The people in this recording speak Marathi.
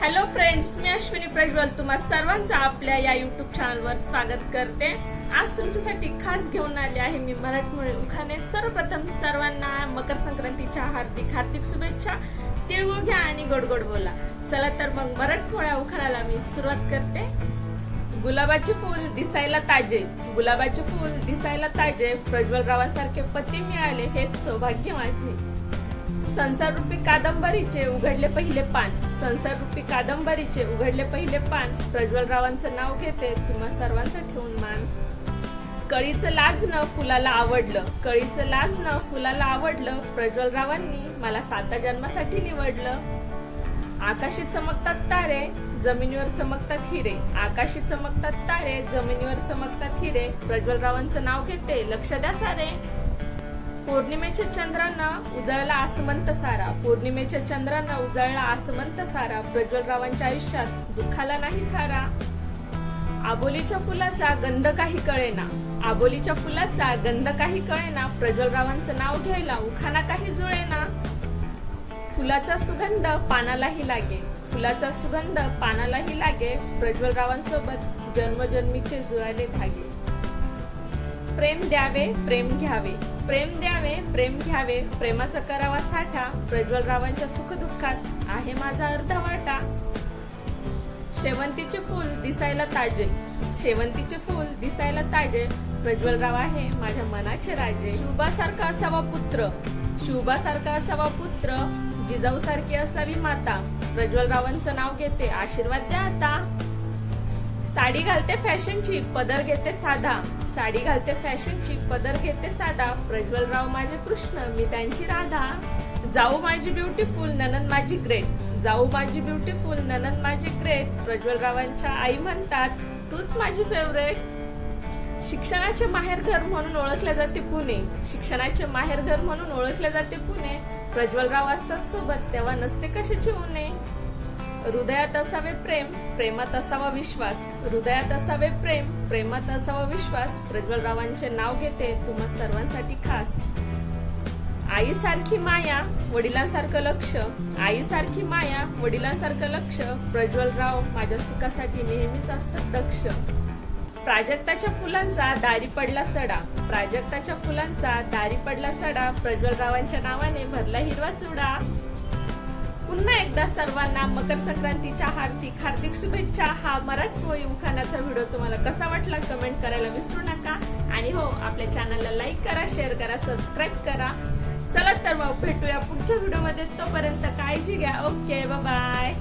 हॅलो फ्रेंड्स मी अश्विनी प्रज्वल. तुम्हा सर्वांचं आपल्या या युट्यूब चॅनलवर स्वागत करते. आज तुमच्यासाठी खास घेऊन आले आहे मी मराठमोळे उखाने सर्वप्रथम सर्वांना मकर संक्रांतीच्या हार्दिक हार्दिक शुभेच्छा. तिळगुळ घ्या आणि गोडगोड गोड बोला. चला तर मग मराठमोळ्या उखाण्याला मी सुरुवात करते. गुलाबाचे फूल दिसायला ताजे. गुलाबाचे फूल दिसायला ताजे. प्रज्वल रावांसारखे पती मिळाले हेच सौभाग्य माझे. संसाररूपी कादंबरीचे उघडले पहिले पान. संसाररूपी कादंबरीचे उघडले पहिले पान. प्रज्वल रावांचं नाव घेते तुम्हा सर्वांचं ठेवून मान. कळीचं लाजणं फुलाला आवडलं. कळीचं लाजणं फुलाला आवडलं. प्रज्वल रावांनी मला साता जन्मासाठी निवडलं. आकाशी चमकतात तारे जमिनीवर चमकतात हिरे. आकाशी चमकतात तारे जमिनीवर चमकतात हिरे. प्रज्वल रावांचं नाव घेते लक्ष द्या सारे. पौर्णिमेच्या चंद्रानं उजळला आसमंत सारा. पौर्णिमेच्या चंद्रानं उजळला आसमंत सारा. प्रज्वल रावांच्या आयुष्यात दुःखाला नाही थारा. आबोलीच्या फुलाचा गंध काही कळेना. आबोलीच्या फुलाचा गंध काही कळेना. प्रज्वल रावांचं नाव घ्यायला उखाना काही जुळेना. फुलाचा सुगंध पानालाही लागे. फुलाचा सुगंध पानालाही लागे. प्रज्वल रावांसोबत जन्मजन्मीचे जुळाले धागे. प्रेम द्यावे प्रेम घ्यावे. प्रेम द्यावे प्रेम घ्यावे. प्रेमाचा करावा साठा प्रज्वल रावांच्या सुखदुःखात आहे माझा अर्धा वाटा. शेवंतीचे फूल दिसायला ताजे. शेवंतीचे फूल दिसायला ताजे. प्रज्वल राव आहे माझ्या मनाचे राजे. शुभासारखा असावा पुत्र. शुभासारखा असावा पुत्र. जिजाऊ सारखी असावी माता. प्रज्वल रावांचं नाव घेते. आशीर्वाद द्या आता. साडी घालते फॅशनची पदर घेते साधा. साडी घालते फॅशनची पदर घेते साधा. प्रज्वलराव माझे कृष्ण मी त्यांची राधा. जाऊ माझी ब्युटिफुल ननन माझी ग्रेट जाऊ माझी ब्युटिफुल ननन माझी ग्रेट प्रज्वलरावांच्या आई म्हणतात तूच माझी फेवरेट शिक्षणाचे माहेरघर म्हणून ओळखले जाते पुणे. शिक्षणाचे माहेरघर म्हणून ओळखले जाते पुणे. प्रज्वलराव असतात सोबत तेव्हा नसते कशाची उणे? हृदयात असावे प्रेम प्रेमात असावा विश्वास. हृदयात असावे प्रेम प्रेमात असावा विश्वास. प्रज्वल रावांचे नाव घेते तुम्हा सर्वांसाठी खास. आईसारखी माया वडिलांसारखं लक्ष. आईसारखी माया वडिलांसारखं लक्ष. प्रज्वल राव माझ्या सुखासाठी नेहमीच असतात दक्ष. प्राजक्ताच्या फुलांचा दारी पडला सडा. प्राजक्ताच्या फुलांचा दारी पडला सडा. प्रज्वल रावांच्या नावाने भरला हिरवा चुडा. पुन्हा एकदा सर्वांना मकर संक्रांतीच्या हार्दिक हार्दिक शुभेच्छा. हा मराठमोळी उखाणाचा व्हिडिओ तुम्हाला कसा वाटला कमेंट करायला विसरू नका. आणि हो आपल्या चॅनलला लाईक करा शेअर करा सबस्क्राईब करा. चला तर मग भेटूया पुढच्या व्हिडिओमध्ये. तोपर्यंत काळजी घ्या. Okay bye